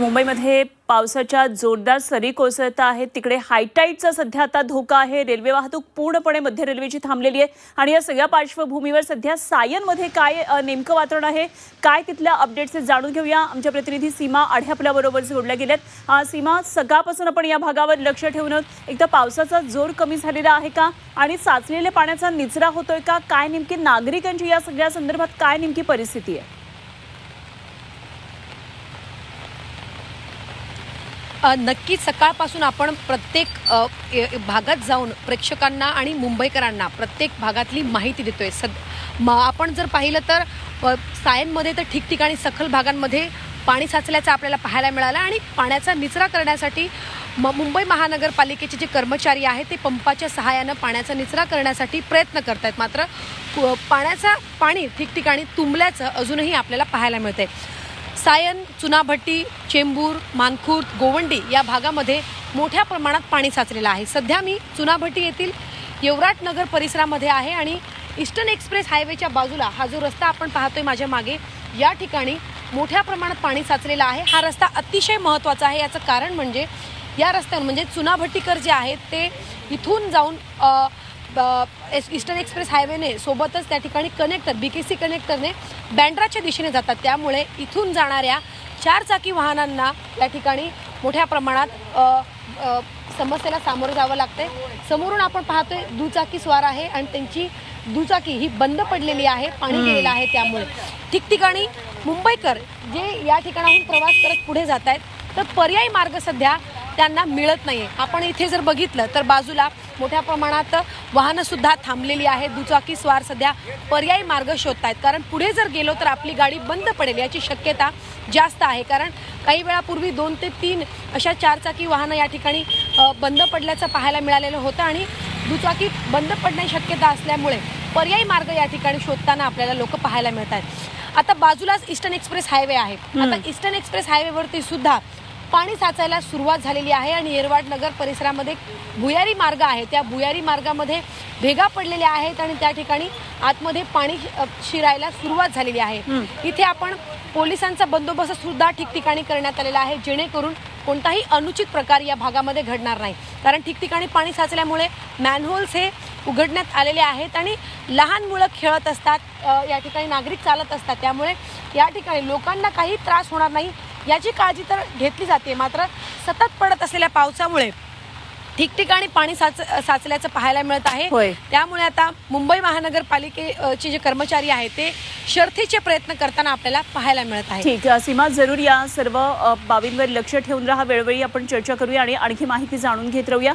मुंबईमध्ये पावसाच्या जोरदार सरी कोसळत आहेत. तिकडे हायटाईटचा सध्या आता धोका आहे. रेल्वे वाहतूक पूर्णपणे मध्य रेल्वेची थांबलेली आहे. आणि या सगळ्या पार्श्वभूमीवर सध्या सायनमध्ये काय नेमकं वातावरण आहे? काय तिथल्या अपडेट्स जाणून घेऊया. आमच्या प्रतिनिधी सीमा आढे आपल्याबरोबर जोडल्या गेल्यात. सीमा सकाळपासून आपण या भागावर लक्ष ठेवून एकदा पावसाचा जोर कमी झालेला आहे का? आणि साचलेल्या पाण्याचा निचरा होतोय का? काय नेमकी नागरिकांची या सगळ्या संदर्भात काय नेमकी परिस्थिती आहे? नक्की सकाळपासून आपण प्रत्येक भागात जाऊन प्रेक्षकांना आणि मुंबईकरांना प्रत्येक भागातली माहिती देतोय. सद म आपण जर पाहिलं तर सायनमध्ये तर ठिकठिकाणी सखल भागांमध्ये पाणी साचल्याचं आपल्याला पाहायला मिळालं आणि पाण्याचा निचरा करण्यासाठी म मुंबई महानगरपालिकेचे जे कर्मचारी आहेत ते पंपाच्या सहाय्यानं पाण्याचा निचरा करण्यासाठी प्रयत्न करत आहेत मात्र पाण्याचा पाणी ठिकठिकाणी तुंबल्याचं अजूनही आपल्याला पाहायला मिळतंय. सायन चुनाभट्टी चेंबूर मानखुर्द गोवंडी या भागामध्ये मोठ्या प्रमाणात पाणी साचलेलं आहे. सध्या मी चुनाभट्टी येथील येवराट नगर परिसरामध्ये आहे आणि ईस्टर्न एक्सप्रेस हायवेच्या बाजूला हा जो रस्ता आपण पाहतोय माझ्या मागे या ठिकाणी मोठ्या प्रमाणात पाणी साचलेलं आहे. हा रस्ता अतिशय महत्त्वाचा आहे. याचं कारण म्हणजे या रस्त्यावर म्हणजे चुनाभट्टीकर जे आहेत ते इथून जाऊन ईस्टर्न एक्सप्रेस हायवेने सोबतच त्या ठिकाणी कनेक्टर बी के सी कनेक्टरने बँड्राच्या दिशेने जातात. त्यामुळे इथून जाणाऱ्या चार चाकी वाहनांना या ठिकाणी मोठ्या प्रमाणात समस्येला सामोरं जावं लागतंय. समोरून आपण पाहतोय दुचाकी स्वार आहे आणि त्यांची दुचाकी ही बंद पडलेली आहे पाणी गेलेलं आहे त्यामुळे. ठिकठिकाणी मुंबईकर जे या ठिकाणाहून प्रवास करत पुढे जात आहेत तर पर्यायी मार्ग सध्या त्यांना मिळत नाहीये. आपण इथे जर बघितलं तर बाजूला मोठ्या प्रमाणात वाहनं सुद्धा थांबलेली आहेत. दुचाकी स्वार सध्या पर्यायी मार्ग शोधतायत. कारण पुढे जर गेलो तर आपली गाडी बंद पडेल याची शक्यता जास्त आहे. कारण काही वेळापूर्वी दोन ते तीन अशा चारचाकी वाहनं या ठिकाणी बंद पडल्याचं पाहायला मिळालेलं होतं आणि दुचाकी बंद पडण्याची शक्यता असल्यामुळे पर्यायी मार्ग या ठिकाणी शोधताना आपल्याला लोक पाहायला मिळत आहेत आता बाजूलाच ईस्टर्न एक्सप्रेस हायवे आहे. आता ईस्टर्न एक्सप्रेस हायवेवरती सुद्धा पाणी साचायला सुरुवात झालेली आहे आणि येरवाड नगर परिसरामध्ये भुयारी मार्ग आहे. त्या भुयारी मार्गामध्ये भेगा पडलेल्या आहेत आणि त्या ठिकाणी आतमध्ये पाणी शिरायला सुरुवात झालेली आहे. इथे आपण पोलिसांचा बंदोबस्त सुद्धा ठिकठिकाणी करण्यात आलेला आहे जेणेकरून कोणताही अनुचित प्रकार या भागामध्ये घडणार नाही. कारण ठिकठिकाणी पाणी साचल्यामुळे मॅनहोल्स हे उघडण्यात आलेले आहेत आणि लहान मुलं खेळत असतात या ठिकाणी नागरिक चालत असतात. त्यामुळे या ठिकाणी लोकांना काही त्रास होणार नाही याची काळजी तर घेतली जाते मात्र सतत पडत असलेल्या पावसामुळे ठिकठिकाणी पाणी साच साचल्याचं पाहायला मिळत आहे. त्यामुळे आता मुंबई महानगरपालिकेचे जे कर्मचारी आहेत ते शर्थीचे प्रयत्न करताना आपल्याला पाहायला मिळत आहे. ठीक आहे सीमा जरूर या सर्व बाबींवर लक्ष ठेवून राहा. वेळोवेळी आपण चर्चा करूया आणि आणखी माहिती जाणून घेत राहूया.